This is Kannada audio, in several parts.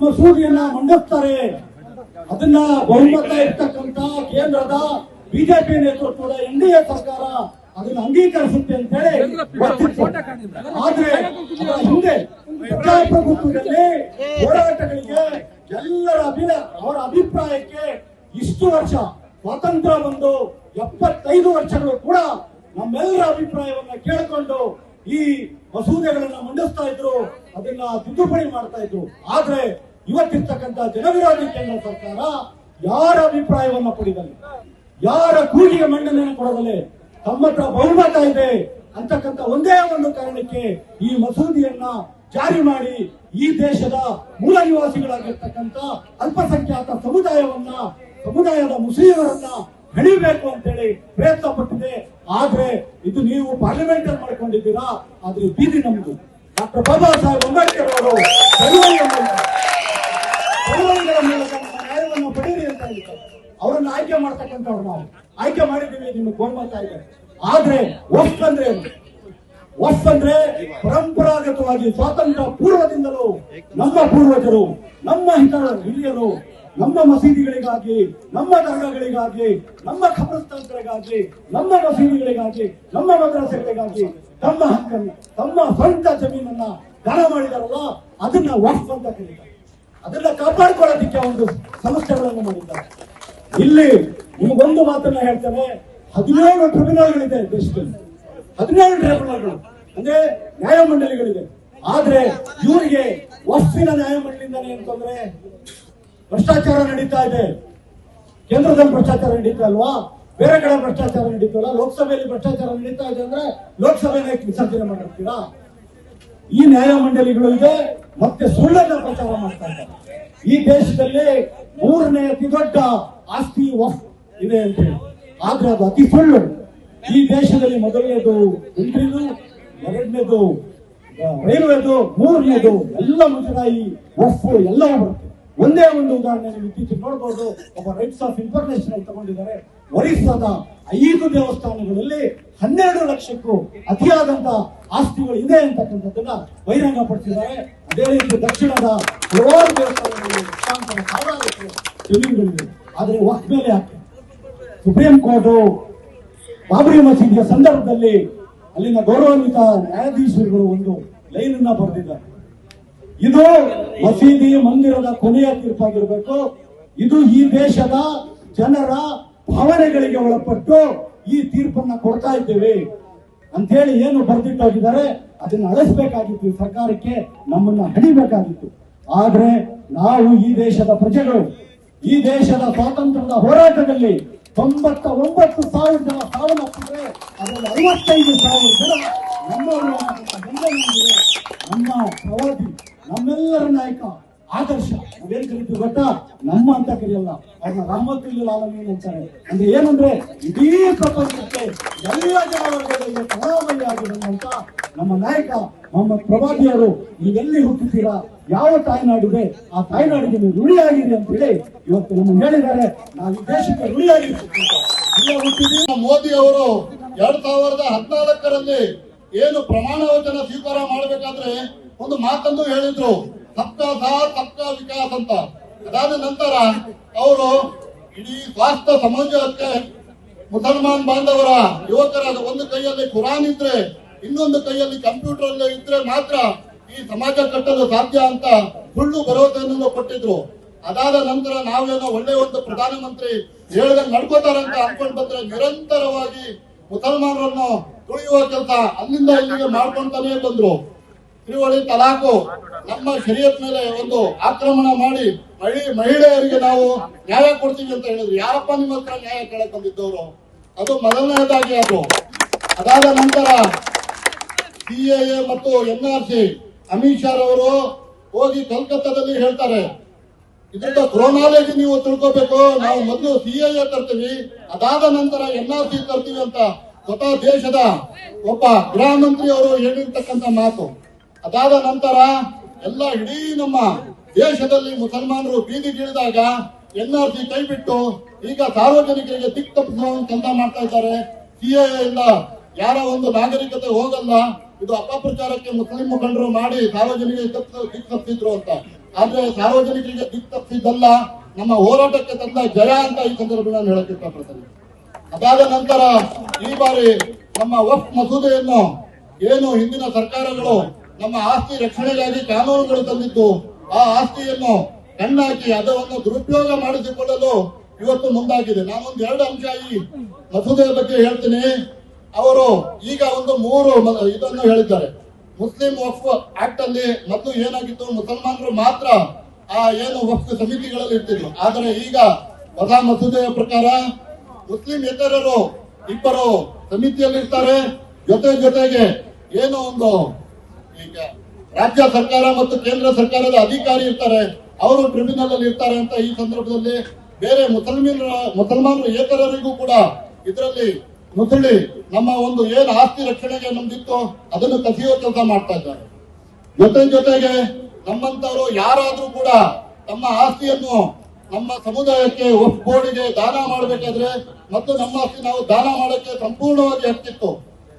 ಮಸೂದೆಯನ್ನ ಮಂಡಿಸ್ತಾರೆ ಅದನ್ನ ಬಹುಮತ ಇರ್ತಕ್ಕಂತ ಕೇಂದ್ರದ ಬಿಜೆಪಿ ನೇತೃತ್ವದ ಎನ್ ಡಿ ಎ ಸರ್ಕಾರ ಅದನ್ನ ಅಂಗೀಕರಿಸುತ್ತೆ ಅಂತ ಹೇಳಿ. ಆದ್ರೆ ಹಿಂದೆ ಪ್ರಜಾಪ್ರಭುತ್ವದಲ್ಲಿ ಹೋರಾಟಗಳಿಗೆ ಎಲ್ಲರ ಅಭಿನ, ಅವರ ಅಭಿಪ್ರಾಯಕ್ಕೆ ಇಷ್ಟು ವರ್ಷ ಸ್ವಾತಂತ್ರ್ಯ ಬಂದು ಎಪ್ಪತ್ತೈದು ವರ್ಷಗಳು ಕೂಡ ನಮ್ಮೆಲ್ಲರ ಅಭಿಪ್ರಾಯವನ್ನ ಕೇಳಿಕೊಂಡು ಈ ಮಸೂದೆಗಳನ್ನ ಮಂಡಿಸ್ತಾ ಇದ್ರು, ಅದನ್ನ ತಿದ್ದುಪಡಿ ಮಾಡ್ತಾ ಇದ್ರು. ಆದ್ರೆ ಇವತ್ತಿರ್ತಕ್ಕಂತ ಜನವಿರೋಧಿ ಕೇಂದ್ರ ಸರ್ಕಾರ ಯಾರ ಅಭಿಪ್ರಾಯವನ್ನ ಪಡೆದಲ್ಲಿ? ಯಾರ ಕೂಗಿಗೆ ಮನ್ನಣೆಯನ್ನು ಕೊಡದಲೆ ತಮ್ಮ ಹತ್ರ ಬಹುಮತ ಇದೆ ಅಂತಕ್ಕಂತ ಒಂದೇ ಒಂದು ಕಾರಣಕ್ಕೆ ಈ ಮಸೂದೆಯನ್ನ ಜಾರಿ ಮಾಡಿ ಈ ದೇಶದ ಮೂಲ ನಿವಾಸಿಗಳಾಗಿರ್ತಕ್ಕಂಥ ಅಲ್ಪಸಂಖ್ಯಾತ ಸಮುದಾಯವನ್ನ, ಸಮುದಾಯದ ಮುಸ್ಲಿಮರನ್ನ ಹಣಿಬೇಕು ಅಂತೇಳಿ ಪ್ರಯತ್ನ ಪಟ್ಟಿದೆ. ಆದ್ರೆ ಇದು ನೀವು ಪಾರ್ಲಿಮೆಂಟ್ ಅಲ್ಲಿ ಮಾಡ್ಕೊಂಡಿದ್ದೀರಾ? ಆದ್ರೆ ಬೀದಿ ನಮ್ದು. ಡಾಕ್ಟರ್ ಬಾಬಾ ಸಾಹೇಬ್ ಅಂಬೇಡ್ಕರ್ ಅವರು ಮೂಲಕ ನಮ್ಮ ನ್ಯಾಯವನ್ನು ಪಡೀರಿ ಅಂತ ಅವರನ್ನ ಆಯ್ಕೆ ಮಾಡ್ತಕ್ಕಂಥವ್ರು ನಾವು. ಆಯ್ಕೆ ಮಾಡಿದ್ದೀವಿ, ನಿಮ್ಗೆ ಗೋಮಾತಾ ಇದೆ. ಆದ್ರೆ ಅಂದ್ರೆ ಏನು? ವಫ್ ಅಂದ್ರೆ ಪರಂಪರಾಗತವಾಗಿ ಸ್ವಾತಂತ್ರ್ಯ ಪೂರ್ವದಿಂದಲೂ ನಮ್ಮ ಪೂರ್ವಜರು, ನಮ್ಮ ಹಿತ ಹಿರಿಯರು, ನಮ್ಮ ಮಸೀದಿಗಳಿಗಾಗಿ, ನಮ್ಮ ದರ್ಗಾಗಳಿಗಾಗಿ, ನಮ್ಮ ಖಬರಸ್ಥಾನಗಳಿಗಾಗಿ, ನಮ್ಮ ಮಸೀದಿಗಳಿಗಾಗಿ, ನಮ್ಮ ಮದ್ರಾಸೆಗಳಿಗಾಗಿ ತಮ್ಮ ಹಕ್ಕನ್ನು, ತಮ್ಮ ಸ್ವಂತ ಜಮೀನನ್ನ ದಾನ ಮಾಡಿದಾರಲ್ಲ, ಅದನ್ನ ವಫ್ ಅಂತ ಅದನ್ನ ಕಾಪಾಡಿಕೊಳ್ಳೋದಿಕ್ಕೆ ಒಂದು ಸಂಸ್ಥೆಗಳನ್ನು ಮಾಡಿದ್ದಾರೆ. ಇಲ್ಲಿ ನಿಮಗೊಂದು ಮಾತನ್ನ ಹೇಳ್ತೇನೆ, ಹದಿನೇಳು ಟ್ರಿಬ್ಯುನಲ್ಗಳಿದೆ ದೇಶದಲ್ಲಿ. ಹದಿನೇಳು ಟ್ರಿಬ್ಯುನಲ್ಗಳು ಅಂದ್ರೆ ನ್ಯಾಯಮಂಡಳಿಗಳಿದೆ ಆದ್ರೆ ಇವರಿಗೆ ವಸ್ತಿನ ನ್ಯಾಯಮಂಡಳಿಯಿಂದಾನೆ ಅಂತಂದ್ರೆ ಭ್ರಷ್ಟಾಚಾರ ನಡೀತಾ ಇದೆ. ಕೇಂದ್ರದಲ್ಲಿ ಭ್ರಷ್ಟಾಚಾರ ನಡೀತಾ ಅಲ್ವಾ ಬೇರೆ ಕಡೆ ಭ್ರಷ್ಟಾಚಾರ ನಡೀತಲ್ಲ ಲೋಕಸಭೆಯಲ್ಲಿ ಭ್ರಷ್ಟಾಚಾರ ನಡೀತಾ ಇದೆ ಅಂದ್ರೆ ಲೋಕಸಭೆನ ವಿಸರ್ಜನೆ ಮಾಡಿರ್ತೀರಾ ಈ ನ್ಯಾಯಮಂಡಳಿಗಳು ಇದೆ, ಮತ್ತೆ ಸುಳ್ಳನ್ನ ಪ್ರಚಾರ ಮಾಡ್ತಾ ಇದ್ದಾರೆ. ಈ ದೇಶದಲ್ಲಿ ಮೂರನೇ ಅತಿ ದೊಡ್ಡ ಆಸ್ತಿ ವಫ್ ಇದೆ ಅಂತ ಹೇಳಿ. ಆದ್ರೆ ಅದು ಅತಿ ಸುಳ್ಳು. ಈ ದೇಶದಲ್ಲಿ ಮೊದಲನೇದು ಮಿಲಿಟರಿದು ಎರಡನೇದು ರೈಲ್ವೆದು, ಮೂರನೇದು ಎಲ್ಲ ಮುಜರಾಯಿ ವಸ್ತು ಎಲ್ಲವೂ ಬರುತ್ತೆ. ಒಂದೇ ಒಂದು ಉದಾಹರಣೆ ನೀವು ಇತ್ತೀಚೆಗೆ ನೋಡಬಹುದು ಒಬ್ಬ ರೈಟ್ಸ್ ಆಫ್ ಇಂಟರ್ನ್ಯಾಷನಲ್ ತಗೊಂಡಿದ್ದಾರೆ. ಒರಿಸ್ಸಾದ ಐದು ದೇವಸ್ಥಾನಗಳಲ್ಲಿ ಹನ್ನೆರಡು ಲಕ್ಷಕ್ಕೂ ಅತಿಯಾದಂತ ಆಸ್ತಿಗಳು ಇದೆ ಅಂತಕ್ಕಂಥದ್ದನ್ನ ಬಹಿರಂಗ ಪಡಿಸಿದ್ದಾರೆ ಅದೇ ರೀತಿ ದಕ್ಷಿಣದ ಹಲವಾರು ದೇವಸ್ಥಾನಗಳಲ್ಲಿ ಆದ್ರೆ ವಕ್ಫ್ ಮೇಲೆ ಹಾಕಿ ಸುಪ್ರೀಂ ಕೋರ್ಟ್ ಬಾಬರಿ ಮಸೀದಿಯ ಸಂದರ್ಭದಲ್ಲಿ ಅಲ್ಲಿನ ಗೌರವಾನ್ವಿತ ನ್ಯಾಯಾಧೀಶರುಗಳು ಒಂದು ಲೈನ್ ಅನ್ನ ಬರೆದಿದ್ದಾರೆ. ಇದು ಮಸೀದಿ ಮಂದಿರದ ಕೊನೆಯ ತೀರ್ಪಾಗಿರಬೇಕು. ಇದು ಈ ದೇಶದ ಜನರ ಭಾವನೆಗಳಿಗೆ ಒಳಪಟ್ಟು ಈ ತೀರ್ಪನ್ನ ಕೊಡ್ತಾ ಇದ್ದೇವೆ. ಅಂತೇಳಿ ಏನು ಬರೆದಿಟ್ಟಾಗಿದ್ದಾರೆ, ಅದನ್ನು ಅಳಿಸ್ಬೇಕಾಗಿತ್ತು. ಸರ್ಕಾರಕ್ಕೆ ನಮ್ಮನ್ನ ಹಣಿಬೇಕಾಗಿತ್ತು ಆದ್ರೆ ನಾವು ಈ ದೇಶದ ಪ್ರಜೆಗಳು, ಈ ದೇಶದ ಸ್ವಾತಂತ್ರ್ಯದ ಹೋರಾಟದಲ್ಲಿ ತೊಂಬತ್ತ ಒಂಬತ್ತು ಸಾವಿರ ಜನ ಸಾವನ್ನಪ್ಪಿದ್ರೆ ಅದರಲ್ಲಿ ಐವತ್ತೈದು ಸಾವಿರ ಜನ ನಮ್ಮವರು. ನಮ್ಮ ಪ್ರವಾದಿ, ನಮ್ಮೆಲ್ಲರ ನಾಯಕ, ಆದರ್ಶ, ನಾವೇನ್ ಕರಿತೀವಿ ಗೊತ್ತಾ? ನಮ್ಮ ಅಂತ ಕರೆಯಲ್ಲ. ಅವ್ರನ್ನ ರಹಮತುಲ್ಲ ಆಲಮೀನ್ ಅಂತಾರೆ. ಅಂದ್ರೆ ಏನಂದ್ರೆ, ಇಡೀ ಪ್ರಪಂಚಕ್ಕೆ ಎಲ್ಲ ಜನವರ್ಗಗಳಿಗೆ ಕರಾವಳಿ ಆಗಿರುವಂತ ನಮ್ಮ ನಾಯಕ ಮೊಹಮ್ಮದ್ ಪ್ರವಾದಿಯವರು ನೀವೆಲ್ಲಿ ಹುಟ್ಟುತ್ತೀರಾ ಯಾವ ತಾಯ್ನಾಡಿದೆ ಆ ತಾಯ್ನಾಡಿಗೆ ನೀವು ಋಣಿಯಾಗಿರಿ ಅಂತ ಹೇಳಿ ಇವತ್ತು ನಮ್ಮ ಹೇಳಿದ್ದಾರೆ. ನಾವು ದೇಶಕ್ಕೆ ಋಣಿಯಾಗಿರ್ತೀವಿ ಮೋದಿ ಅವರು ಎರಡ್ ಸಾವಿರದ ಹದಿನಾಲ್ಕರಲ್ಲಿ ಏನು ಪ್ರಮಾಣ ವಚನ ಸ್ವೀಕಾರ ಮಾಡಬೇಕಾದ್ರೆ ಒಂದು ಮಾತನ್ನು ಹೇಳಿದ್ರು. ಸಬ್ಕಾ ಸಾಥ್, ಸಬ್ಕಾ ವಿಕಾಸ್ ಅಂತ. ಅದಾದ ನಂತರ ಅವರು ಇಡೀ ಸ್ವಾಸ್ಥ್ಯ ಸಮಾಜಕ್ಕೆ ಮುಸಲ್ಮಾನ್ ಬಾಂಧವರ ಯುವಕರ ಒಂದು ಕೈಯಲ್ಲಿ ಕುರಾನ್ ಇದ್ರೆ, ಇನ್ನೊಂದು ಕೈಯಲ್ಲಿ ಕಂಪ್ಯೂಟರ್ ಇದ್ರೆ ಮಾತ್ರ ಈ ಸಮಾಜ ಕಟ್ಟಲು ಸಾಧ್ಯ ಅಂತ ಸುಳ್ಳು ಭರವಸೆಯನ್ನು ಕೊಟ್ಟಿದ್ರು. ಅದಾದ ನಂತರ ನಾವೇನೋ ಒಳ್ಳೆ ಒಂದು ಪ್ರಧಾನಮಂತ್ರಿ ಹೇಳಿದ ನಡ್ಕೋತಾರಂತ ಅನ್ಕೊಂಡ್ ಬಂದ್ರೆ ನಿರಂತರವಾಗಿ ಮುಸಲ್ಮಾನರನ್ನು ತುಳಿಯುವ ಕೆಲಸ ಅಲ್ಲಿಂದ ಇಲ್ಲಿಗೆ ಮಾಡ್ಕೊಂತಾನೆ ಬಂದ್ರು. ತ್ರಿವಳಿ ತಲಾಖು ನಮ್ಮ ಶರೀರದ ಮೇಲೆ ಒಂದು ಆಕ್ರಮಣ ಮಾಡಿ ಮಹಿ, ಮಹಿಳೆಯರಿಗೆ ನಾವು ನ್ಯಾಯ ಕೊಡ್ತೀವಿ ಅಂತ ಹೇಳಿದ್ರು. ಯಾರಪ್ಪ ನಿಮ್ಮ ಹತ್ರ ನ್ಯಾಯ ಕೇಳಕ್ ಬಂದಿದ್ದವರು? ಅದು ಮೊದಲನೇದಾಗಿ ಅದು. ಅದಾದ ನಂತರ ಸಿಎಎ ಮತ್ತು N R C Amit Shah ಅವರು ಹೋಗಿ ಕಲ್ಕತ್ತಾದಲ್ಲಿ ಹೇಳ್ತಾರೆ ಇದರಿಂದ ಕ್ರೋನಾಲಜಿ ನೀವು ತಿಳ್ಕೋಬೇಕು, ನಾವು ಮೊದಲು ಸಿಎಎ ತರ್ತೀವಿ, ಅದಾದ ನಂತರ ಎನ್ ಆರ್ ಸಿ ತರ್ತೀವಿ ಅಂತ ಸ್ವತಃ ದೇಶದ ಒಬ್ಬ ಗೃಹ ಮಂತ್ರಿ ಅವರು ಹೇಳಿರ್ತಕ್ಕಂಥ ಮಾತು. ಅದಾದ ನಂತರ ಎಲ್ಲ ಇಡೀ ನಮ್ಮ ದೇಶದಲ್ಲಿ ಮುಸಲ್ಮಾನರು ಬೀದಿಗಿಳಿದಾಗ ಎನ್ ಆರ್ ಸಿ ಕೈ ಬಿಟ್ಟು ಈಗ ಸಾರ್ವಜನಿಕರಿಗೆ ದಿಕ್ ಕೆಲಸ ಮಾಡ್ತಾ ಇದ್ದಾರೆ. ಸಿಎ ಇಂದ ಯಾರ ಒಂದು ನಾಗರಿಕತೆ ಹೋಗಲ್ಲ ಇದು ಅಪಪ್ರಚಾರಕ್ಕೆ ಮುಸ್ಲಿಂ ಮುಖಂಡರು ಮಾಡಿ ಸಾರ್ವಜನಿಕರಿಗೆ ದಿಕ್ ತಪ್ಪಿದ್ರು ಅಂತ. ಆದ್ರೆ ಸಾರ್ವಜನಿಕರಿಗೆ ದಿಕ್ ತಪ್ಪಿದ್ದಲ್ಲ, ನಮ್ಮ ಹೋರಾಟಕ್ಕೆ ತಂದ ಜಯ ಅಂತ ಈ ಸಂದರ್ಭದಲ್ಲಿ ಹೇಳಕ್ ಇಷ್ಟಪಡ್ತೇನೆ. ಅದಾದ ನಂತರ ಈ ಬಾರಿ ನಮ್ಮ ವಫ್ ಮಸೂದೆಯನ್ನು ಏನು ಹಿಂದಿನ ಸರ್ಕಾರಗಳು ನಮ್ಮ ಆಸ್ತಿ ರಕ್ಷಣೆಗಾಗಿ ಕಾನೂನುಗಳು ತಂದಿದ್ದು, ಆ ಆಸ್ತಿಯನ್ನು ಕಣ್ಣಾಕಿ ಅದನ್ನು ದುರುಪಯೋಗ ಮಾಡಿಸಿಕೊಳ್ಳಲು ಇವತ್ತು ಮುಂದಾಗಿದೆ. ನಾನೊಂದು ಎರಡು ಅಂಶ ಈ ಮಸೂದೆಯ ಬಗ್ಗೆ ಹೇಳ್ತೀನಿ. ಅವರು ಈಗ ಒಂದು ಮೂರು ಇದನ್ನು ಹೇಳಿದ್ದಾರೆ. ಮುಸ್ಲಿಂ ವಫ್ ಆಕ್ಟ್ ಅಲ್ಲಿ ಮತ್ತು ಏನಾಗಿತ್ತು? ಮುಸಲ್ಮಾನರು ಮಾತ್ರ ಆ ಏನು ವಫ್ ಸಮಿತಿಗಳಲ್ಲಿ ಇರ್ತಿದ್ರು. ಆದರೆ ಈಗ ಹೊಸ ಮಸೂದೆಯ ಪ್ರಕಾರ ಮುಸ್ಲಿಂ ಇತರರು, ಇಬ್ಬರು ಸಮಿತಿಯಲ್ಲಿ ಇರ್ತಾರೆ. ಜೊತೆ ಜೊತೆಗೆ ಏನು ಒಂದು ಈಗ ರಾಜ್ಯ ಸರ್ಕಾರ ಮತ್ತು ಕೇಂದ್ರ ಸರ್ಕಾರದ ಅಧಿಕಾರಿ ಇರ್ತಾರೆ. ಅವರು ಟ್ರಿಬ್ಯುನಲ್ ಅಲ್ಲಿ ಇರ್ತಾರೆ ಅಂತ ಈ ಸಂದರ್ಭದಲ್ಲಿ ಬೇರೆ ಮುಸಲ್ಮಿನ, ಮುಸಲ್ಮಾನರು ಏತರರಿಗೂ ಕೂಡ ಇದರಲ್ಲಿ ನುಸುಳಿ ನಮ್ಮ ಒಂದು ಏನು ಆಸ್ತಿ ರಕ್ಷಣೆಗೆ ನಮ್ದಿತ್ತು ಅದನ್ನು ಕಸಿಯೋ ಕೆಲಸ ಮಾಡ್ತಾ ಇದ್ದಾರೆ. ಜೊತೆ ಜೊತೆಗೆ ನಮ್ಮಂತವರು ಯಾರಾದ್ರೂ ಕೂಡ ತಮ್ಮ ಆಸ್ತಿಯನ್ನು ನಮ್ಮ ಸಮುದಾಯಕ್ಕೆ ಒಫ್ ಬೋರ್ಡಿಗೆ ದಾನ ಮಾಡಬೇಕಾದ್ರೆ ಮತ್ತು ನಮ್ಮ ಆಸ್ತಿ ನಾವು ದಾನ ಮಾಡಕ್ಕೆ ಸಂಪೂರ್ಣವಾಗಿ ಹಕ್ಕಿತ್ತು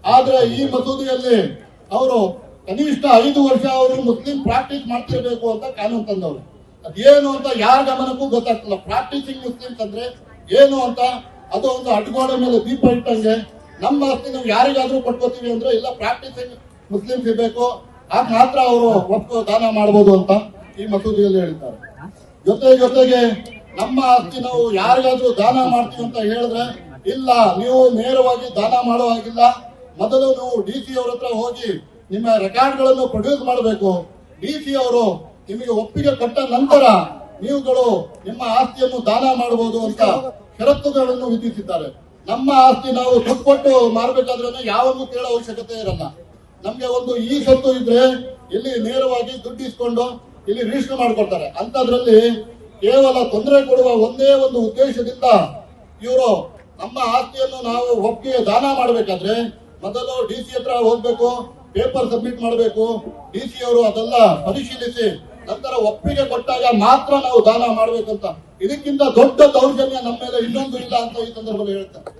ಆದ್ರೆ ಈ ಮಸೂದಿಯಲ್ಲಿ ಅವರು ಕನಿಷ್ಠ ಐದು ವರ್ಷ ಅವರು ಮುಸ್ಲಿಂ ಪ್ರಾಕ್ಟೀಸ್ ಮಾಡ್ತಿರ್ಬೇಕು ಅಂತ ಕಾನೂನು ತಂದವರು. ಅದೇನು ಅಂತ ಯಾರ ಗಮನಕ್ಕೂ ಗೊತ್ತಾಗ್ತಿಲ್ಲ. ಪ್ರಾಕ್ಟೀಸಿಂಗ್ ಮುಸ್ಲಿಮ್ಸ್ ಅಂದ್ರೆ ಏನು ಅಂತ ಅದು ಒಂದು ಅಡ್ಗೋಡೆ ಮೇಲೆ ದೀಪ ಇಟ್ಟಂಗೆ ನಮ್ಮ ಆಸ್ತಿ ನಾವು ಯಾರಿಗಾದ್ರೂ ಕೊಟ್ಕೋತೀವಿ ಅಂದ್ರೆ ಇಲ್ಲ ಪ್ರಾಕ್ಟೀಸಿಂಗ್ ಮುಸ್ಲಿಮ್ಸ್ ಇರಬೇಕು. ಆಗ ಮಾತ್ರ ಅವರು ಒಪ್ಪು ದಾನ ಮಾಡಬಹುದು ಅಂತ ಈ ಮಸೂದಿಯಲ್ಲಿ ಹೇಳ್ತಾರೆ ಜೊತೆ ಜೊತೆಗೆ ನಮ್ಮ ಆಸ್ತಿ ನಾವು ಯಾರಿಗಾದ್ರೂ ದಾನ ಮಾಡ್ತೀವಿ ಅಂತ ಹೇಳಿದ್ರೆ ಇಲ್ಲ, ನೀವು ನೇರವಾಗಿ ದಾನ ಮಾಡೋ ಹಾಗಿಲ್ಲ. ಮೊದಲು ನೀವು ಡಿ ಸಿ ಅವ್ರ ಹತ್ರ ಹೋಗಿ ನಿಮ್ಮ ರೆಕಾರ್ಡ್ಗಳನ್ನು ಪ್ರೊಡ್ಯೂಸ್ ಮಾಡಬೇಕು. ಡಿ ಸಿ ಅವರು ನಿಮಗೆ ಒಪ್ಪಿಗೆ ಕೊಟ್ಟ ನಂತರ ನೀವುಗಳು ನಿಮ್ಮ ಆಸ್ತಿಯನ್ನು ದಾನ ಮಾಡಬಹುದು ಅಂತ ಷರತ್ತುಗಳನ್ನು ವಿಧಿಸಿದ್ದಾರೆ. ನಮ್ಮ ಆಸ್ತಿ ನಾವು ಕೊಟ್ಟು ಮಾರಬೇಕಾದ್ರೆ ಯಾವನ್ನು ಕೇಳೋ ಅವಶ್ಯಕತೆ ಇರಲ್ಲ. ನಮ್ಗೆ ಒಂದು ಈ ಸೊತ್ತು ಇದ್ರೆ ಇಲ್ಲಿ ನೇರವಾಗಿ ದುಡ್ಡು ಇಸ್ಕೊಂಡು ಇಲ್ಲಿ ರಿಜಿಸ್ಟರ್ ಮಾಡ್ಕೊಳ್ತಾರೆ ಅಂತದ್ರಲ್ಲಿ ಕೇವಲ ತೊಂದರೆ ಕೊಡುವ ಒಂದೇ ಒಂದು ಉದ್ದೇಶದಿಂದ ಇವರು ನಮ್ಮ ಆಸ್ತಿಯನ್ನು ನಾವು ಒಪ್ಪಿಗೆ ದಾನ ಮಾಡಬೇಕಾದ್ರೆ ಮೊದಲು ಡಿ ಸಿ ಹತ್ರ ಹೋಗ್ಬೇಕು ಪೇಪರ್ ಸಬ್ಮಿಟ್ ಮಾಡಬೇಕು. ಡಿ ಸಿ ಅವರು ಅದೆಲ್ಲ ಪರಿಶೀಲಿಸಿ ನಂತರ ಒಪ್ಪಿಗೆ ಕೊಟ್ಟಾಗ ಮಾತ್ರ ನಾವು ದಾನ ಮಾಡ್ಬೇಕಂತ. ಇದಕ್ಕಿಂತ ದೊಡ್ಡ ದೌರ್ಜನ್ಯ ನಮ್ಮ ಮೇಲೆ ಇನ್ನೊಂದು ಇಲ್ಲ ಅಂತ ಈ ಸಂದರ್ಭದಲ್ಲಿ ಹೇಳ್ತಾರೆ.